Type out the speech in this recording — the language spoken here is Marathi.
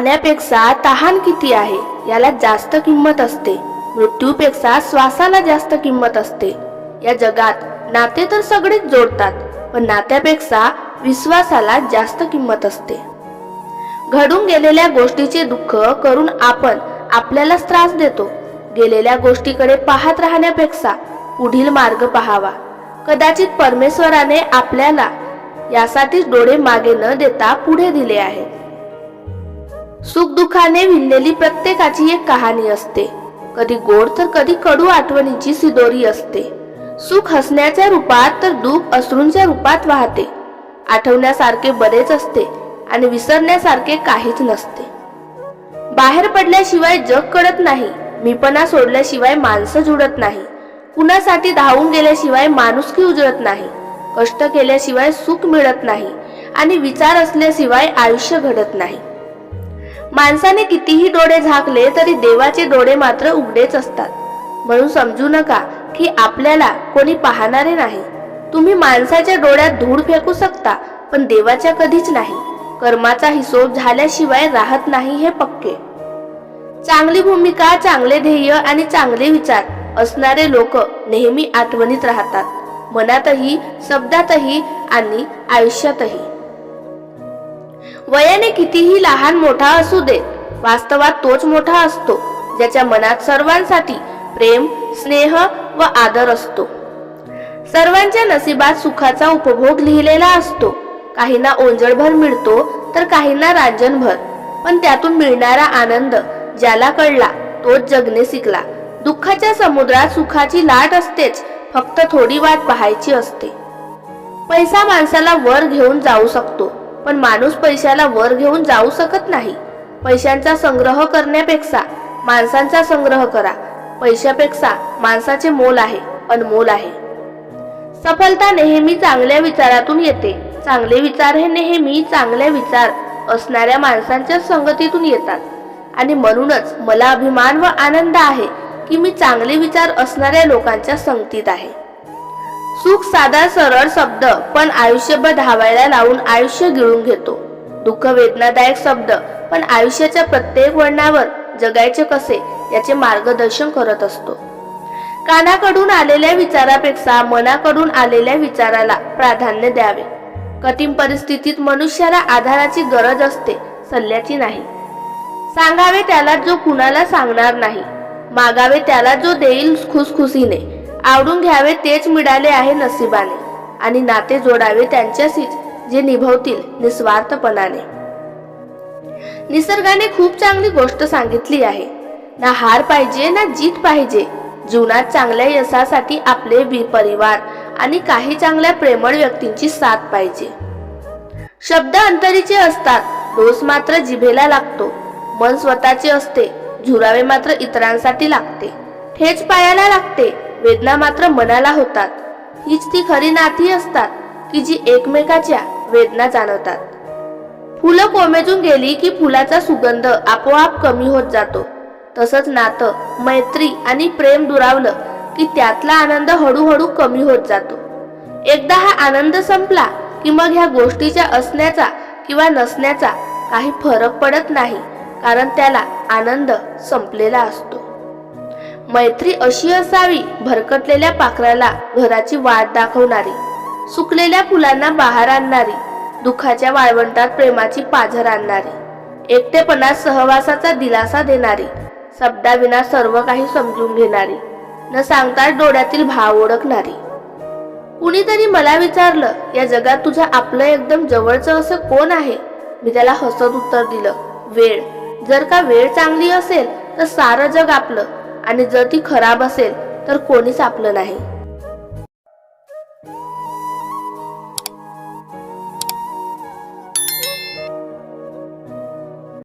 खाण्यापेक्षा तहान किती आहे? याला जास्त किंमत असते. मृत्यूपेक्षा श्वासाला जास्त किंमत असते. या जगात नाते तर सगळेच जोडतात पण नात्यापेक्षा विश्वासाला जास्त किंमत असते. घडून गेलेल्या गोष्टीचे दुःख करून आपण आपल्यालाच त्रास देतो. गेलेल्या गोष्टीकडे पाहत राहण्यापेक्षा पुढील मार्ग पाहावा. कदाचित परमेश्वराने आपल्याला यासाठीच डोळे मागे न देता पुढे दिले आहेत. सुखदुःखाने विणलेली प्रत्येकाची एक कहाणी असते. कधी गोड तर कधी कडू आठवणीची सिदोरी असते. सुख हसण्याच्या रूपात तर दुःख अश्रूंच्या रूपात वाहते. आठवण्यासारखे बरेच असते आणि विसरण्यासारखे काहीच नसते. बाहेर पडल्याशिवाय जग कळत नाही मीपणा सोडल्याशिवाय माणसं जुडत नाही कुणासाठी धावून गेल्याशिवाय माणुसकी उजळत नाही कष्ट केल्याशिवाय सुख मिळत नाही आणि विचार असल्याशिवाय आयुष्य घडत नाही. माणसाने कितीही डोळे झाकले तरी देवाचे डोळे मात्र उघडेच असतात. म्हणून समजू नका की आपल्याला कोणी पाहणारे नाही. तुम्ही माणसाच्या डोळ्यात धूळ फेकू शकता पण देवाच्या कधीच नाही. कर्माचा हिशोब झाल्याशिवाय राहत नाही हे पक्के. चांगली भूमिका चांगले ध्येय आणि चांगले विचार असणारे लोक नेहमी आठवणीत राहतात. मनातही शब्दातही आणि आयुष्यातही. वयाने कितीही लहान मोठा असू दे वास्तवात तोच मोठा असतो ज्याच्या मनात सर्वांसाठी प्रेम स्नेह व आदर असतो. सर्वांच्या नशिबात सुखाचा उपभोग लिहिलेला असतो. काहींना ओंजळभर मिळतो तर काहींना रांजनभर पण त्यातून मिळणारा आनंद ज्याला कळला तोच जगणे शिकला. दुःखाच्या समुद्रात सुखाची लाट असतेच फक्त थोडी वाट पाहायची असते. पैसा माणसाला वर घेऊन जाऊ शकतो. पण माणूस पैशाला वर घेऊन जाऊ शकत नाही. पैशांचा संग्रह करण्यापेक्षा माणसांचा संग्रह करा. पैशापेक्षा माणसाचे मोल आहे अनमोल आहे. सफलता नेहमी चांगल्या विचारातून येते. चांगले विचार हे नेहमी चांगले विचार असणाऱ्या माणसांच्या संगतीतून येतात. आणि म्हणूनच मला अभिमान व आनंद आहे की मी चांगले विचार असणाऱ्या लोकांच्या संगतीत आहे. सुख साधा सरळ शब्द पण आयुष्यभर धावायला लावून आयुष्य गिळून घेतो. दुःख वेदनादायक शब्द पण आयुष्याच्या प्रत्येक वळणावर जगायचे कसे याचे मार्गदर्शन करत असतो. कानाकडून आलेल्या विचारापेक्षा मनाकडून आलेल्या विचाराला प्राधान्य द्यावे. कठीण परिस्थितीत मनुष्याला आधाराची गरज असते सल्ल्याची नाही. सांगावे त्याला जो कुणाला सांगणार नाही. मागावे त्याला जो देईल खुसखुसीने आवडून घ्यावे तेच मिळाले आहे नशिबाने. आणि नाते जोडावे त्यांच्याशीच जे निभवतील निस्वार्थपणाने. निसर्गाने खूप चांगली गोष्ट सांगितली आहे. ना हार पाहिजे ना जीत पाहिजे. जीवनात चांगल्या यशासाठी आपले परिवार आणि काही चांगल्या प्रेमळ व्यक्तींची साथ पाहिजे. शब्द अंतरीचे असतात डोस मात्र जिभेला लागतो. मन स्वतःचे असते झुरावे मात्र इतरांसाठी लागते. ठेच पायाला लागते. वेदना मात्र मनाला होतात. हीच ती खरी नाती असतात की जी एकमेकाच्या वेदना जाणवतात. फुलं कोमेजून गेली की फुलाचा सुगंध आपोआप कमी होत जातो. तसंच नातं मैत्री आणि प्रेम दुरावलं की त्यातला आनंद हळूहळू कमी होत जातो. एकदा हा आनंद संपला की मग ह्या गोष्टीच्या असण्याचा किंवा नसण्याचा काही फरक पडत नाही कारण त्याला आनंद संपलेला असतो. मैत्री अशी असावी भरकटलेल्या पाखराला घराची वाट दाखवणारी सुकलेल्या फुलांना बहार आणणारी दुःखाच्या वाळवंटात प्रेमाची पाझर आणणारी एकटेपणात सहवासाचा दिलासा देणारी शब्दाविना सर्व काही समजून घेणारी न सांगता डोळ्यातील भाव ओळखणारी. कुणीतरी मला विचारलं या जगात तुझं आपलं एकदम जवळचं असं कोण आहे? मी त्याला हसत उत्तर दिलं वेळ. जर का वेळ चांगली असेल तर सारं जग आपलं. आणि जर ती खराब असेल तर कोणीच आपलं नाही.